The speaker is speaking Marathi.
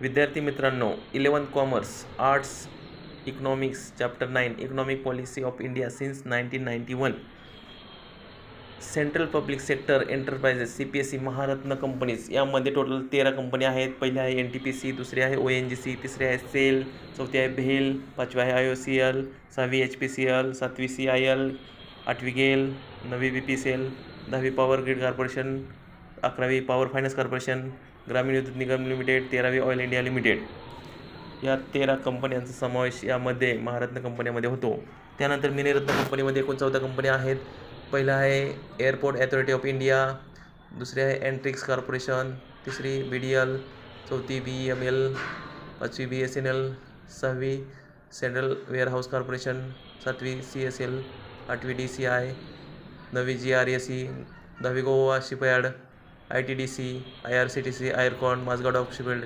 विद्यार्थी मित्रांनो eleven commerce arts economics chapter nine economic policy of India since nineteen ninety one. Central public sector enterprises C P S C Maharatna companies यामध्ये टोटल तेरा कंपनी आहेत. पहिली आहे एन टी पी सी दुसरी आहे ओ एन जी सी तिसरी आहे सेल चौथी आहे भेल पाचवी आहे आय ओ सी एल सहावी एच पी सी एल सातवी सी आय एल आठवी गेल नववी बी पी सी एल दहावी पॉवर ग्रीड कॉर्पोरेशन अकरावी power finance corporation Gramin Vidyut Nigam limited तेरावी ऑइल इंडिया लिमिटेड या तेरा कंपन्यांचा समावेश यामध्ये महारत्न कंपनीमध्ये होतो. त्यानंतर मिनीरत्न कंपनीमध्ये एकूण चौदा कंपन्या आहेत. पहिलं आहे एअरपोर्ट अथॉरिटी ऑफ इंडिया दुसरी आहे एंट्रिक्स कॉर्पोरेशन तिसरी बी डी एल चौथी बी एम एल पाचवी बी एस एन एल सहावी सेंट्रल वेअरहाऊस कॉर्पोरेशन सातवी सी एस एल आठवी डी सी आय नववी जी आर एस सी दहावी Goa shipyard I T D C I R C T C Ircon Mazagon dock shipyard